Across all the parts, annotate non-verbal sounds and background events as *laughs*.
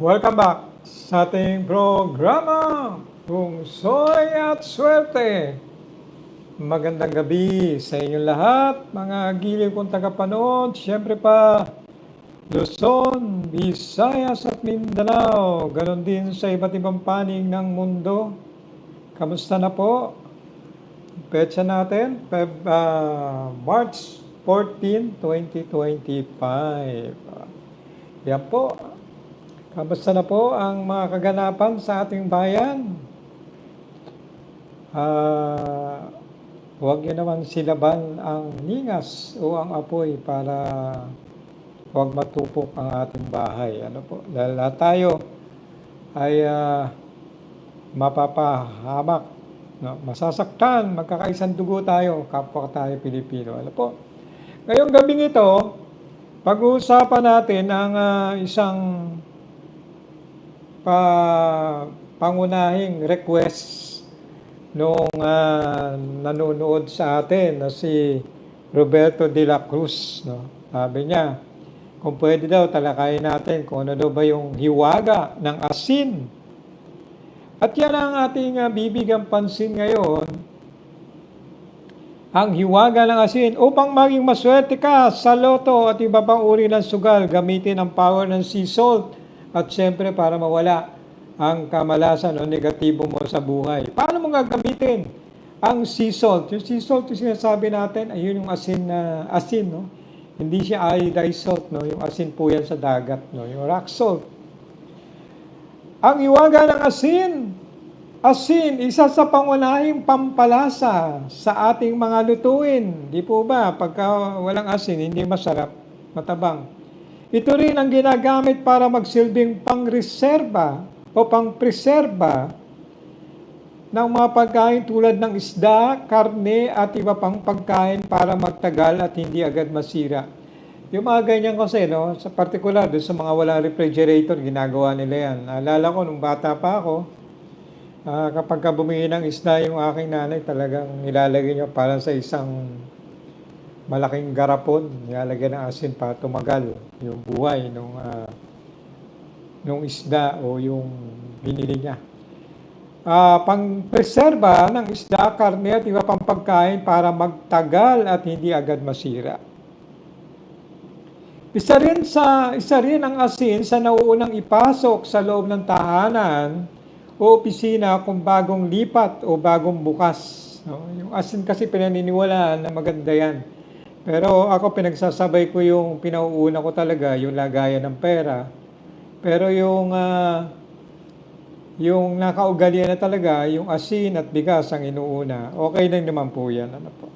Welcome back sa ating programa Kung Soy at Swerte. Magandang gabi sa inyong lahat, mga giliw kong tagapanood. Siyempre pa, Luzon, Visayas at Mindanao. Ganon din sa iba't ibang panig ng mundo. Kamusta na po? Petsa natin, Feb, ah, March 14, 2025. Yan po. Kamusta na po ang mga kaganapan sa ating bayan? Ah, huwag niyo naman silaban ang ningas o ang apoy para huwag matupok ang ating bahay. Ano po? Dahil tayo ay ah, mapapahamak, no? masasaktan, magkakaisang dugo tayo, kapwa tayo Pilipino. Ano po? Ngayong gabing ito, pag-uusapan natin ang ah, isang pa pangunahing request nung ah, nanonood sa atin na si Roberto de la Cruz. No? Sabi niya, kung pwede daw talakayin natin kung ano daw ba yung hiwaga ng asin. At yan ang ating ah, bibigyan pansin ngayon. Ang hiwaga ng asin upang maging maswerte ka sa loto at iba pang uri ng sugal, gamitin ang power ng sea salt at siyempre para mawala ang kamalasan o negatibo mo sa buhay. Paano mo gagamitin ang sea salt? Yung sea salt yung sinasabi natin, ayun yung asin na asin, no? Hindi siya iodized salt, no? Yung asin po yan sa dagat, no? Yung rock salt. Ang iwaga ng asin, asin, isa sa pangunahing pampalasa sa ating mga lutuin. Di po ba? Pagka walang asin, hindi masarap, matabang. Ito rin ang ginagamit para magsilbing pangreserba o pangpreserba ng mga pagkain tulad ng isda, karne at iba pang pagkain para magtagal at hindi agad masira. Yung mga ganyan kasi, no, sa particular, doon sa mga walang refrigerator, ginagawa nila yan. Naalala ko, nung bata pa ako, ah, kapag ka bumili ng isda yung aking nanay, talagang nilalagay niya para sa isang malaking garapon, nilalagay ng asin para tumagal yung buhay nung, ah, nung isda o yung binili niya. Ah, pang-preserba ng isda, karne at iba pang pagkain para magtagal at hindi agad masira. Isa rin sa isa rin ang asin sa nauunang ipasok sa loob ng tahanan o opisina kung bagong lipat o bagong bukas. No? Yung asin kasi pinaniniwalaan na maganda yan. Pero ako pinagsasabay ko yung pinauuna ko talaga, yung lagayan ng pera. Pero yung ah, yung nakaugalian na talaga, yung asin at bigas ang inuuna. Okay lang naman po yan. Ano po.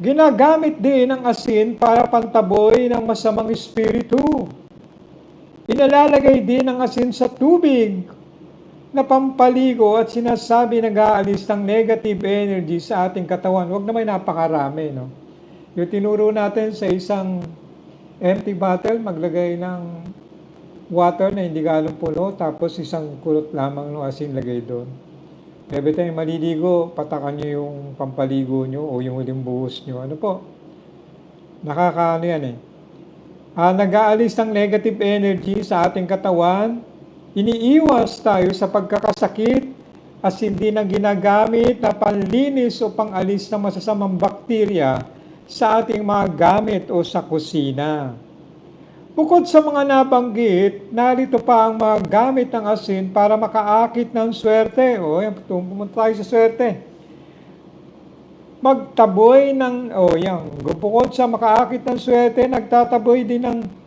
Ginagamit din ang asin para pantaboy ng masamang espiritu. Inalalagay din ang asin sa tubig na pampaligo at sinasabi nag-aalis ng negative energy sa ating katawan. Huwag naman napakarami. No? Yung tinuro natin sa isang empty bottle, maglagay ng water na hindi galong puno, tapos isang kulot lamang ng asin lagay doon. Every time maliligo, patakan nyo yung pampaligo nyo o yung huling buhos nyo. Ano po? Nakakaano yan eh. Ah, nag-aalis ng negative energy sa ating katawan, iniiwas tayo sa pagkakasakit as hindi na ginagamit na panlinis o pangalis ng masasamang bakterya sa ating mga gamit o sa kusina. Bukod sa mga nabanggit, narito pa ang mga gamit ng asin para makaakit ng swerte. O, yan, pumunta tayo sa swerte. Magtaboy ng, o yan, bukod sa makaakit ng swerte, nagtataboy din ng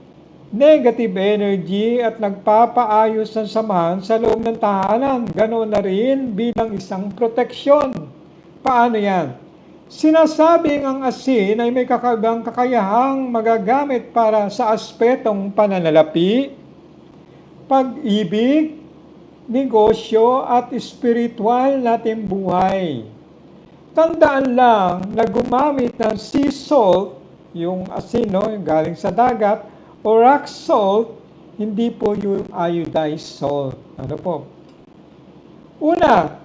negative energy at nagpapaayos ng samahan sa loob ng tahanan. Ganoon na rin bilang isang proteksyon. Paano yan? Sinasabing ang asin ay may kakaibang kakayahang magagamit para sa aspetong pananalapi, pag-ibig, negosyo at espiritual nating buhay. Tandaan lang na gumamit ng sea salt, yung asin, no, yung galing sa dagat, o rock salt, hindi po yung iodized salt. Ano po? Una,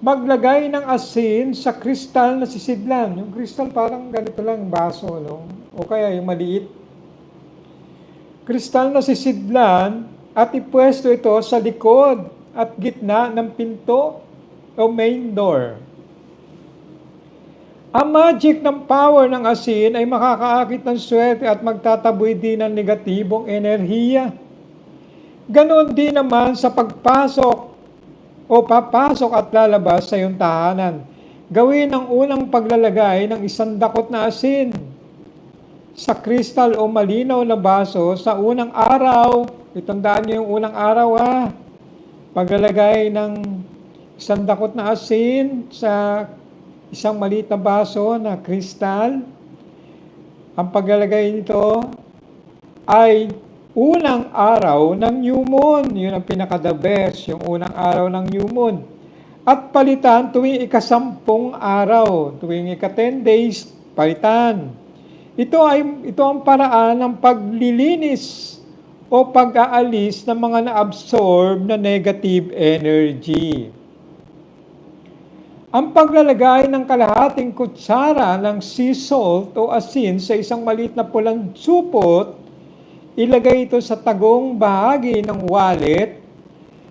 maglagay ng asin sa kristal na sisidlan. Yung kristal parang ganito lang, baso, no? O kaya yung maliit. kristal na sisidlan at ipwesto ito sa likod at gitna ng pinto o main door. Ang magic ng power ng asin ay makakaakit ng swerte at magtataboy din ng negatibong enerhiya. Ganon din naman sa pagpasok o papasok at lalabas sa iyong tahanan. Gawin ang unang paglalagay ng isang dakot na asin sa kristal o malinaw na baso sa unang araw. Itandaan niyo yung unang araw ha. Paglalagay ng isang dakot na asin sa isang maliit na baso na kristal. Ang paglalagay nito ay unang araw ng new moon. Yun ang pinaka-the best, yung unang araw ng new moon. At palitan tuwing ikasampung araw, tuwing ika-10 days, palitan. Ito ay ito ang paraan ng paglilinis o pag-aalis ng mga na-absorb na negative energy. Ang paglalagay ng kalahating kutsara ng sea salt o asin sa isang maliit na pulang supot, ilagay ito sa tagong bahagi ng wallet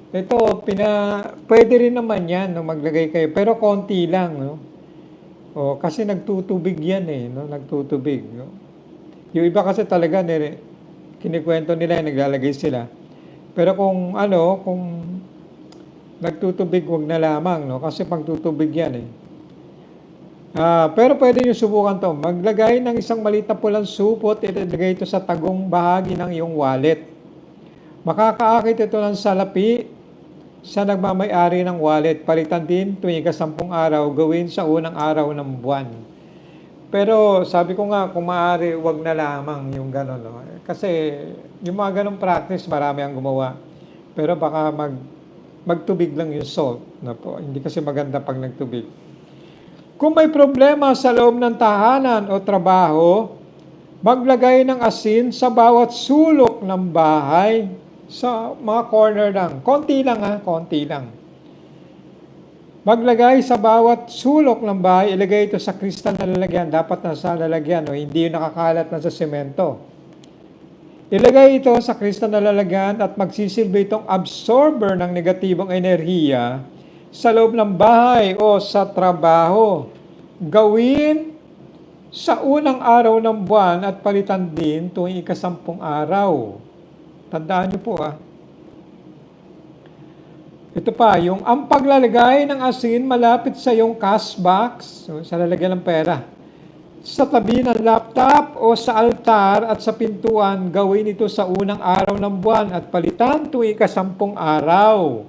ito, pina, pwede rin naman yan, no, maglagay kayo, pero konti lang. No? O, kasi nagtutubig yan eh, no? nagtutubig. No? Yung iba kasi talaga, nire, kinikwento nila, naglalagay sila. Pero kung ano, kung nagtutubig, wag na lamang, no? kasi pagtutubig yan eh. Ah, pero pwede nyo subukan to. Maglagay ng isang maliit na pulang supot, ilagay ito sa tagong bahagi ng iyong wallet. Makakaakit ito ng salapi sa nagmamayari ng wallet, palitan din tuwing ikasampung araw, gawin sa unang araw ng buwan. Pero sabi ko nga, kung maaari, wag na lamang yung gano'n. No? Kasi yung mga ganong practice, marami ang gumawa. Pero baka mag, magtubig lang yung salt. No po. Hindi kasi maganda pag nagtubig. Kung may problema sa loob ng tahanan o trabaho, maglagay ng asin sa bawat sulok ng bahay sa mga corner lang. Konti lang ha, konti lang. Maglagay sa bawat sulok ng bahay, ilagay ito sa kristal na lalagyan. Dapat na sa lalagyan, o hindi yung nakakalat na sa semento. Ilagay ito sa kristal na lalagyan at magsisilbi itong absorber ng negatibong enerhiya sa loob ng bahay o sa trabaho. Gawin sa unang araw ng buwan at palitan din tuwing ikasampung araw. Tandaan niyo po ah. Ito pa, yung ang paglalagay ng asin malapit sa yung cash box, so, sa lalagyan ng pera. Sa tabi ng laptop o sa altar at sa pintuan, gawin ito sa unang araw ng buwan at palitan tuwing ikasampung araw.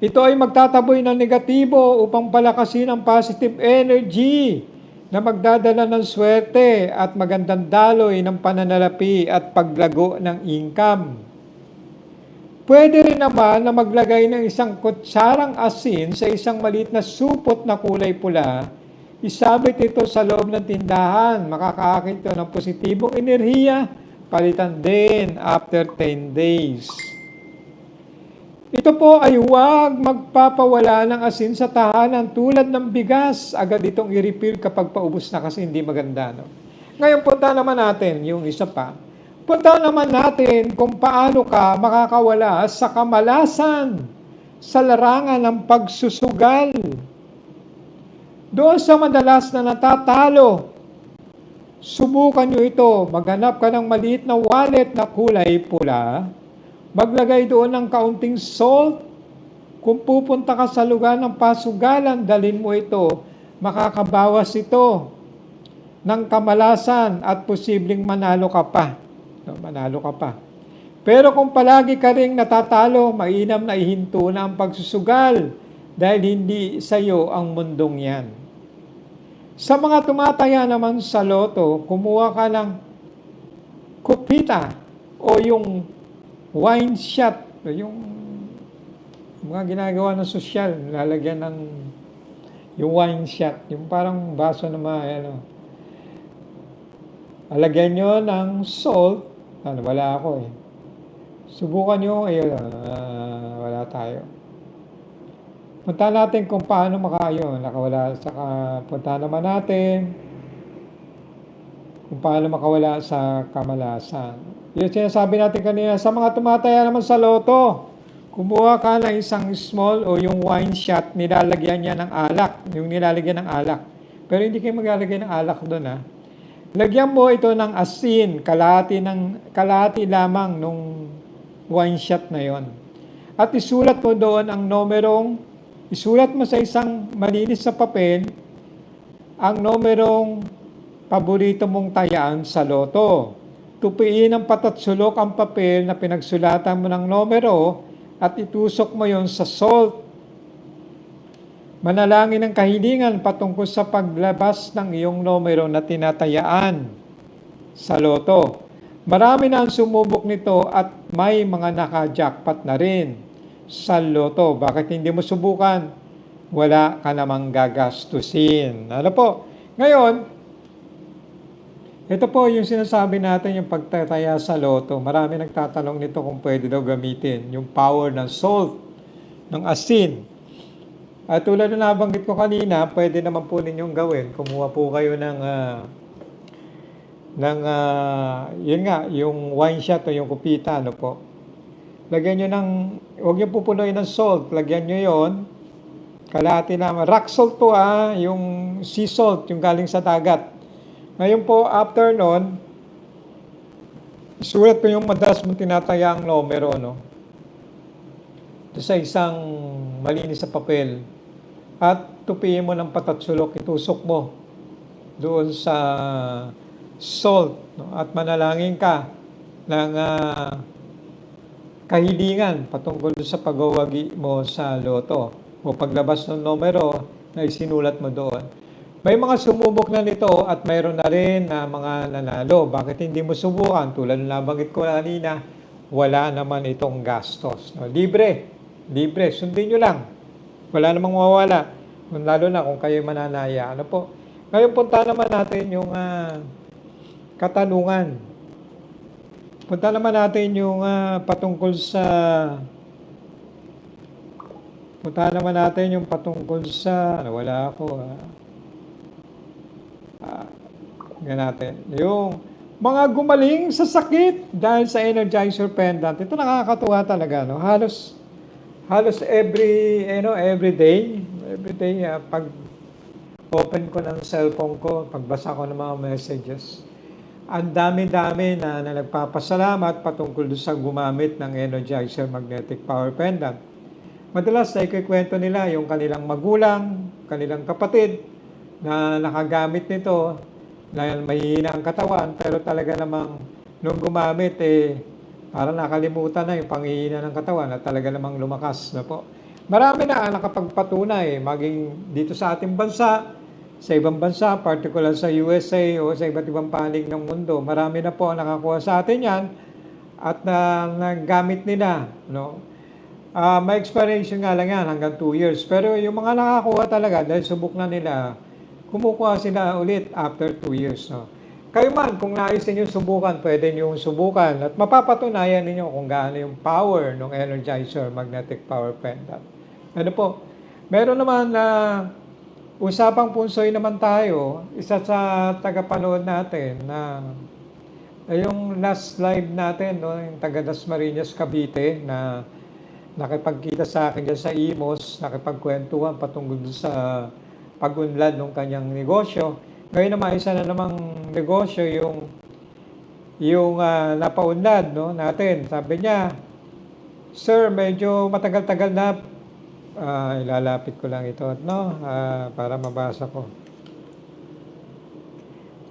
Ito ay magtataboy ng negatibo upang palakasin ang positive energy na magdadala ng swerte at magandang daloy ng pananalapi at paglago ng income. Pwede rin naman na maglagay ng isang kutsarang asin sa isang maliit na supot na kulay pula. Isabit ito sa loob ng tindahan. Makakaakit ito ng positibong enerhiya. Palitan din after 10 days. Ito po ay huwag magpapawala ng asin sa tahanan tulad ng bigas. Agad itong i-refill kapag paubos na kasi hindi maganda. No? Ngayon punta naman natin yung isa pa. Punta naman natin kung paano ka makakawala sa kamalasan sa larangan ng pagsusugal. Doon sa madalas na natatalo, subukan nyo ito. Maghanap ka ng maliit na wallet na kulay pula. Maglagay doon ng kaunting salt. Kung pupunta ka sa lugar ng pasugalan, dalin mo ito. Makakabawas ito ng kamalasan at posibleng manalo ka pa. No, manalo ka pa. Pero kung palagi ka rin natatalo, mainam na ihinto na ang pagsusugal dahil hindi sa iyo ang mundong yan. Sa mga tumataya naman sa loto, kumuha ka ng kupita o yung wine shot, yung mga ginagawa ng sosyal, lalagyan ng yung wine shot, yung parang baso na mga, ano, alagyan nyo ng salt, ano, wala ako eh. Subukan nyo, ayun, uh, wala tayo. Punta natin kung paano makayo, nakawala, saka punta naman natin kung paano makawala sa kamalasan. Yung sinasabi natin kanina, sa mga tumataya naman sa loto, kumuha ka ng isang small o yung wine shot, nilalagyan niya ng alak, yung nilalagyan ng alak. Pero hindi kayo maglalagay ng alak doon ha. Lagyan mo ito ng asin, kalahati, ng, kalahati lamang nung wine shot na yon. At isulat mo doon ang numerong, isulat mo sa isang malinis sa papel, ang numerong paborito mong tayaan sa loto. Tupiin ng patatsulok ang papel na pinagsulatan mo ng numero at itusok mo yon sa salt. Manalangin ng kahilingan patungkol sa paglabas ng iyong numero na tinatayaan sa loto. Marami na ang sumubok nito at may mga naka-jackpot na rin sa loto. Bakit hindi mo subukan? Wala ka namang gagastusin. Ano po? Ngayon, ito po yung sinasabi natin yung pagtataya sa loto. Marami nagtatanong nito kung pwede daw gamitin yung power ng salt, ng asin. At tulad na nabanggit ko kanina, pwede naman po ninyong gawin. Kumuha po kayo ng, uh, ng uh, yun nga, yung wine shot o yung kupita, ano po. Lagyan nyo ng, huwag nyo pupunuin ng salt, lagyan nyo yon Kalahati naman. Rock salt to ah, yung sea salt, yung galing sa dagat. Ngayon po, after nun, isulat ko yung madalas mong tinatayang numero, no? Sa isang malinis sa papel at tupiin mo ng patatsulok, itusok mo doon sa salt no? at manalangin ka ng uh, kahilingan patungkol sa pagwawagi mo sa loto o paglabas ng numero na isinulat mo doon. May mga sumubok na nito at mayroon na rin na mga nanalo. Bakit hindi mo subukan? Tulad ng nabanggit ko kanina, wala naman itong gastos. No? Libre. Libre. Sundin nyo lang. Wala namang mawawala. Lalo na kung kayo mananaya. Ano po? Ngayon punta naman natin yung uh, katanungan. Punta naman natin yung uh, patungkol sa Punta naman natin yung patungkol sa ano, wala ako. Uh, uh, natin. Yung mga gumaling sa sakit dahil sa Energizer pendant. Ito nakakatuwa talaga, no? Halos halos every, you know, every day, every day, uh, pag open ko ng cellphone ko, pagbasa ko ng mga messages, ang dami-dami na, na nagpapasalamat patungkol sa gumamit ng Energizer Magnetic Power Pendant. Madalas na ikikwento nila yung kanilang magulang, kanilang kapatid na nakagamit nito dahil mahihina ang katawan pero talaga namang nung gumamit eh para nakalimutan na yung panghihina ng katawan at talaga namang lumakas na po. Marami na nakapagpatunay, maging dito sa ating bansa, sa ibang bansa, particular sa USA o sa iba't ibang panig ng mundo. Marami na po ang nakakuha sa atin yan at na, nagamit nila. No? Uh, may expiration nga lang yan hanggang 2 years. Pero yung mga nakakuha talaga, dahil subok na nila, kumukuha sila ulit after 2 years. No? Kayo man, kung nais ninyo subukan, pwede nyo subukan at mapapatunayan ninyo kung gaano yung power ng Energizer Magnetic Power Pendant. Ano po? Meron naman na uh, usapang punsoy naman tayo, isa sa tagapanood natin na yung last live natin, no, yung taga Dasmariñas, Cavite, na nakipagkita sa akin dyan sa IMOS, nakipagkwentuhan patungkol sa pagunlad ng kanyang negosyo ngayon naman, isa na namang negosyo yung yung uh, napaunlad no, natin. Sabi niya, Sir, medyo matagal-tagal na uh, ilalapit ko lang ito no, uh, para mabasa ko.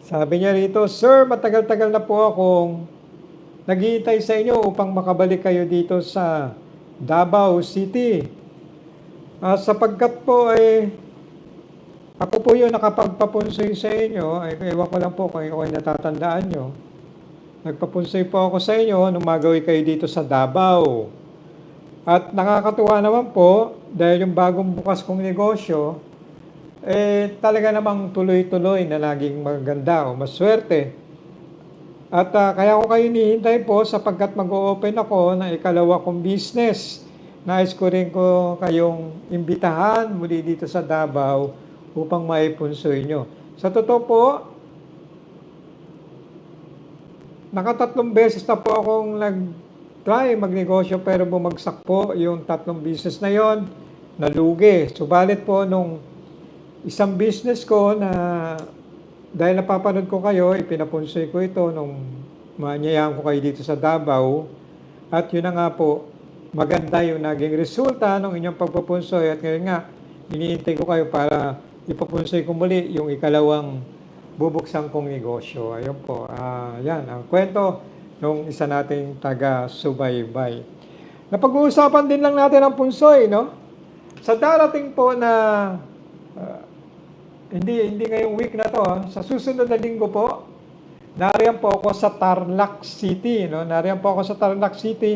Sabi niya rito, Sir, matagal-tagal na po akong naghihintay sa inyo upang makabalik kayo dito sa Davao City. Uh, sapagkat po ay eh, ako po yung nakapagpapunsoy sa inyo, ay ewan ko lang po kung ako ay natatandaan nyo. Nagpapunsoy po ako sa inyo nung magawi kayo dito sa Davao. At nakakatuwa naman po, dahil yung bagong bukas kong negosyo, eh talaga namang tuloy-tuloy na laging maganda o maswerte. At uh, kaya ko kayo nihintay po sapagkat mag-open ako ng ikalawa kong business. Nais ko rin ko kayong imbitahan muli dito sa Davao upang maipunsoy nyo. Sa totoo po, Nakatatlong beses na po akong nag-try magnegosyo pero bumagsak po yung tatlong business na yon nalugi. Subalit po nung isang business ko na dahil napapanood ko kayo, ipinapunsoy ko ito nung maanyayahan ko kayo dito sa Davao. At yun na nga po, maganda yung naging resulta ng inyong pagpapunsoy. At ngayon nga, iniintay ko kayo para ipapunsoy ko muli yung ikalawang bubuksan kong negosyo. Ayun po. Ah, yan, ang kwento ng isa nating taga-subaybay. Napag-uusapan din lang natin ang punsoy, no? Sa darating po na ah, hindi hindi ngayong week na to, sa susunod na linggo po, nariyan po ako sa Tarlac City, no? Nariyan po ako sa Tarlac City.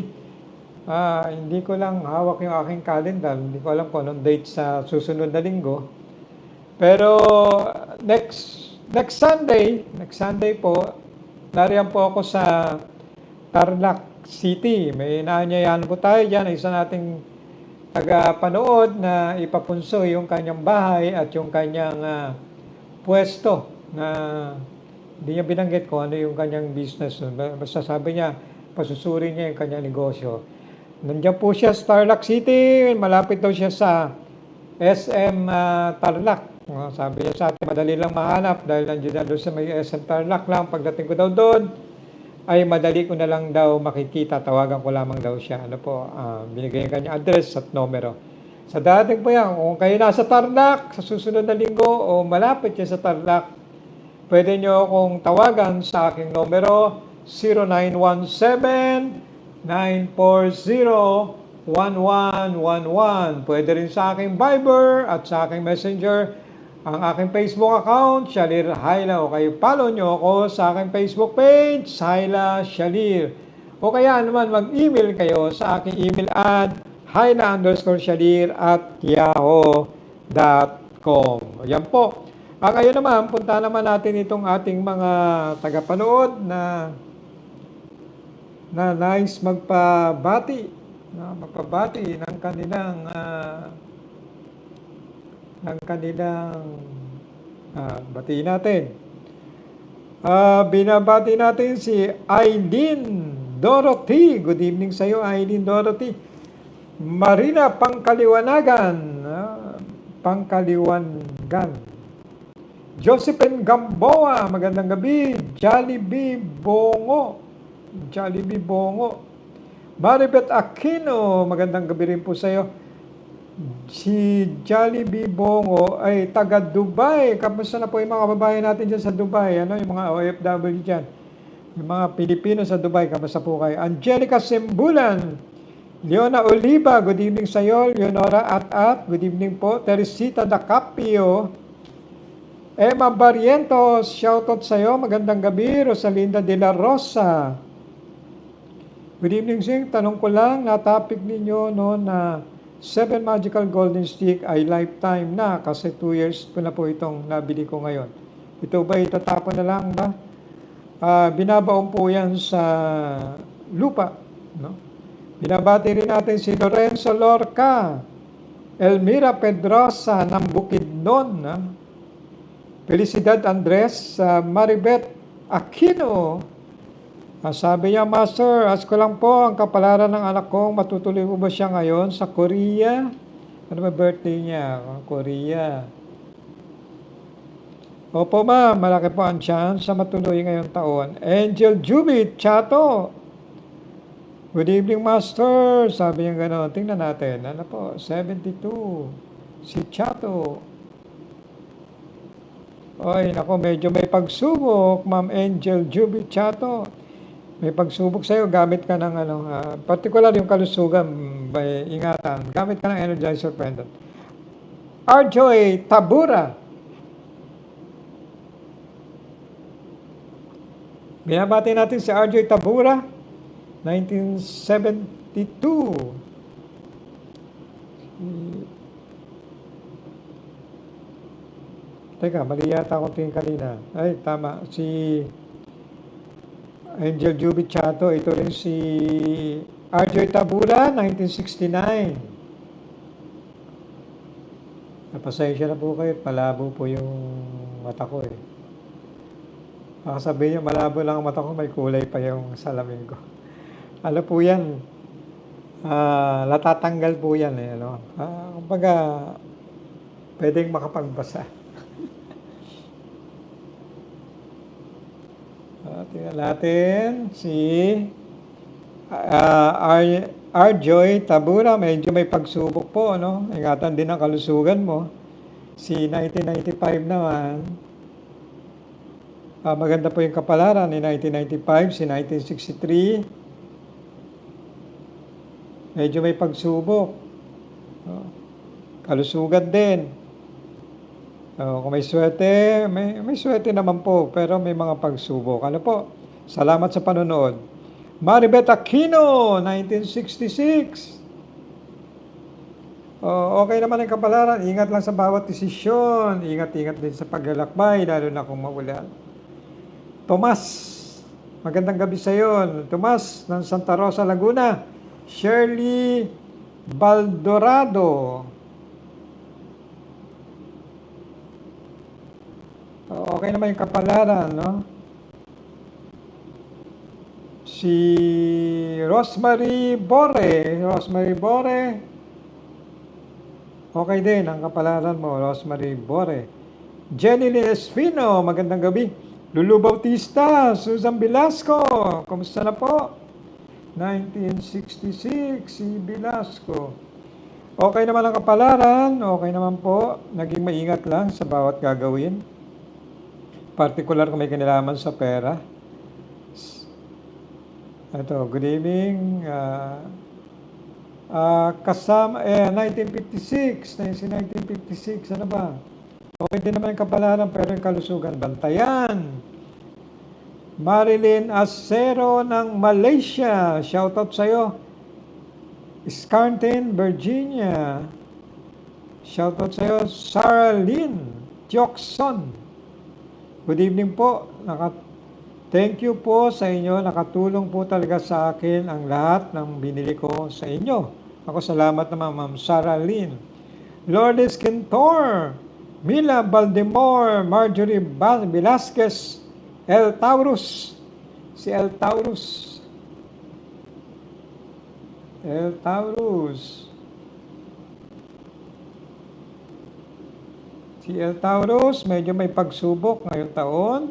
Ah, hindi ko lang hawak yung aking calendar. Hindi ko alam kung anong date sa susunod na linggo. Pero next next Sunday, next Sunday po, nariyan po ako sa Tarlac City. May naanyayahan po tayo dyan, isa nating taga-panood na ipapunso yung kanyang bahay at yung kanyang ah, pwesto na hindi niya binanggit kung ano yung kanyang business. Basta sabi niya, pasusuri niya yung kanyang negosyo. Nandiyan po siya sa Tarlac City, malapit daw siya sa SM ah, Tarlac. Uh, sabi niya sa atin, madali lang mahanap dahil nandiyan na sa may SM Tarlac lang. Pagdating ko daw doon, ay madali ko na lang daw makikita. Tawagan ko lamang daw siya. Ano po, ah, binigay kanyang address at numero. Sa dating po yan, kung kayo nasa Tarlac sa susunod na linggo o malapit siya sa Tarlac, pwede nyo akong tawagan sa aking numero 0917-940-1111. Pwede rin sa aking Viber at sa aking Messenger ang aking Facebook account, Shalir Haila. O kayo follow nyo ako sa aking Facebook page, Haila Shalir. O kaya naman mag-email kayo sa aking email ad, haila underscore shalir at yahoo.com. Yan po. Ah, ngayon naman, punta naman natin itong ating mga tagapanood na na nice magpabati, na magpabati ng kanilang ah, ng kanilang ah, batiin natin. Ah, binabati natin si Aileen Dorothy. Good evening sa iyo, Aileen Dorothy. Marina Pangkaliwanagan. Ah, Pangkaliwangan. Josephine Gamboa, magandang gabi. Jollibee Bongo. Jollibee Bongo. Maribeth Aquino, magandang gabi rin po sa iyo. Si Jollibee Bongo ay taga Dubai. Kamusta na po yung mga kababayan natin dyan sa Dubai? Ano, yung mga OFW dyan. Yung mga Pilipino sa Dubai, kamusta po kayo? Angelica Sembulan. Leona Oliva, good evening sa iyo. Leonora At-At, good evening po. Teresita Dacapio. Emma Barrientos, shoutout sa iyo. Magandang gabi. Rosalinda de la Rosa. Good evening, Sing. Tanong ko lang, na-topic ninyo no, na 7 Magical Golden Stick ay lifetime na kasi 2 years ko na po itong nabili ko ngayon. Ito ba itatapon na lang ba? Ah, binabaon po yan sa lupa. No? Binabati rin natin si Lorenzo Lorca, Elmira Pedrosa ng Bukidnon, no? Felicidad Andres, uh, Maribet Aquino, Sabi niya, Master, ask ko lang po ang kapalaran ng anak ko. Matutuloy mo ba siya ngayon sa Korea? Ano ba birthday niya? Ah, Korea. Opo ma, malaki po ang chance sa matuloy ngayong taon. Angel Jubit, Chato. Good evening, Master. Sabi niya gano'n. Tingnan natin. Ano po? 72. Si Chato. Oy, nako, medyo may pagsubok, Ma'am Angel Jubit Chato may pagsubok sa'yo, gamit ka ng ano, uh, particular yung kalusugan, by ingatan, gamit ka ng energizer pendant. Arjoy Tabura. Binabati natin si Arjoy Tabura, 1972. Teka, mali yata ako tingin kanina. Ay, tama. Si Angel Jubit Chato, ito rin si RJ Tabula, 1969. Napasensya na po kayo, palabo po yung mata ko eh. Baka sabihin niyo, malabo lang ang mata ko, may kulay pa yung *laughs* salamin ko. Ano po yan? Ah, natatanggal po yan eh. Ano? Ah, kumbaga, pwedeng makapagbasa. Ah, tingnan natin si ah, R. Arjoy Tabura, medyo may pagsubok po, no? Ingatan din ang kalusugan mo. Si 1995 naman, ah, maganda po yung kapalaran ni 1995, si 1963, medyo may pagsubok. No? Kalusugan din. Oh, kung may swerte, may, may swerte naman po, pero may mga pagsubok. Ano po? Salamat sa panonood. Maribeth Aquino, 1966. Oh, okay naman ang kapalaran. Ingat lang sa bawat desisyon. Ingat-ingat din sa paglalakbay, lalo na kung maulan. Tomas, magandang gabi sa iyo. Tomas, ng Santa Rosa, Laguna. Shirley Baldorado. Oh, Okay naman yung kapalaran, no? Si Rosemary Bore. Rosemary Bore. Okay din ang kapalaran mo, Rosemary Bore. Jenny Espino, magandang gabi. Lulu Bautista, Susan Velasco, kumusta na po? 1966, si Velasco. Okay naman ang kapalaran, okay naman po. Naging maingat lang sa bawat gagawin. Particular kung may kinalaman sa pera. Ito, good evening. ah ah, kasama, eh, 1956, 1956, ano ba? Okay din naman ang kapalaran, pero yung kalusugan, bantayan. Marilyn Acero ng Malaysia, shoutout sa'yo. Scarntin, Virginia. Shoutout sa'yo. Sarah Lynn Tiokson. Good evening po. Thank you po sa inyo. Nakatulong po talaga sa akin ang lahat ng binili ko sa inyo. Ako salamat naman, Ma'am Sarah Lynn. Lourdes Quintor. Mila Baldemore. Marjorie Velasquez. El Taurus. Si El Taurus. El Taurus. Si El Taurus, medyo may pagsubok ngayong taon.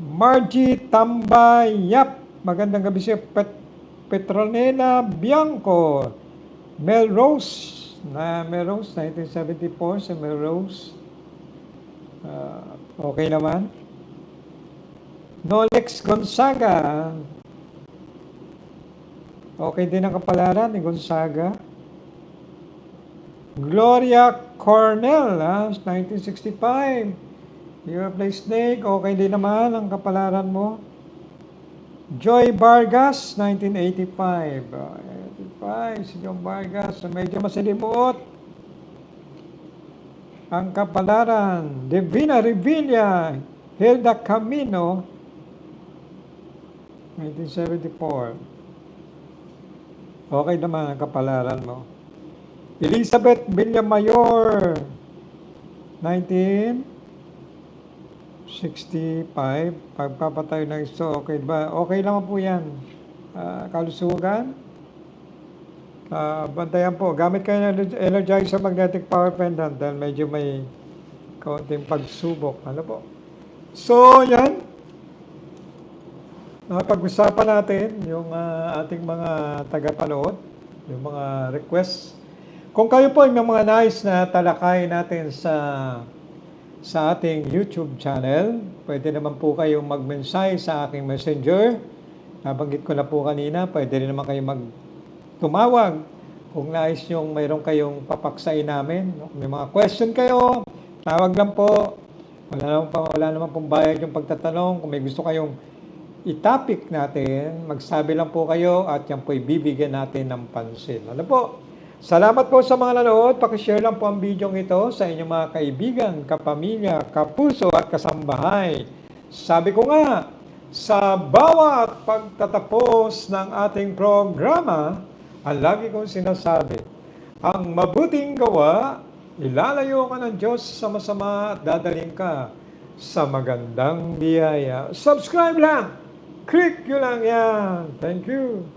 Margie Tambayap. Magandang gabi siya. Pet Petronela Bianco. Melrose. Na Melrose, 1974 sa Melrose. Ah, okay naman. Nolex Gonzaga. Okay din ang kapalaran ni Gonzaga. Gloria Cornell, ha? 1965. You play snake, okay din naman ang kapalaran mo. Joy Vargas, 1985. Ah, 85, si John Vargas, medyo masalimuot. Ang kapalaran, Divina Revilla, Hilda Camino, 1974. Okay naman ang kapalaran mo. Elizabeth Villamayor, 1965. Pagpapatay ng iso, okay ba? Okay naman po yan. Ah, kalusugan. Ah, bantayan po. Gamit kayo ng Energizer Magnetic Power Pendant dahil medyo may kaunting pagsubok. Ano po? So, yan. Napag-usapan natin yung ah, ating mga tagapanood, yung mga requests. Kung kayo po ay may mga nais na talakay natin sa sa ating YouTube channel, pwede naman po kayong mag-mensahe sa aking messenger. Nabanggit ko na po kanina, pwede rin naman kayo mag tumawag kung nais yung mayroon kayong papaksain namin. May mga question kayo, tawag lang po. Wala naman, pa, wala naman pong bayad yung pagtatanong. Kung may gusto kayong itapik natin, magsabi lang po kayo at yan po ibibigyan natin ng pansin. Ano po? Salamat po sa mga nanood. Pakishare lang po ang video ito sa inyong mga kaibigan, kapamilya, kapuso at kasambahay. Sabi ko nga, sa bawat pagtatapos ng ating programa, ang lagi kong sinasabi, ang mabuting gawa, ilalayo ka ng Diyos sa masama at dadaling ka sa magandang biyaya. Subscribe lang! Click nyo lang yan. Thank you.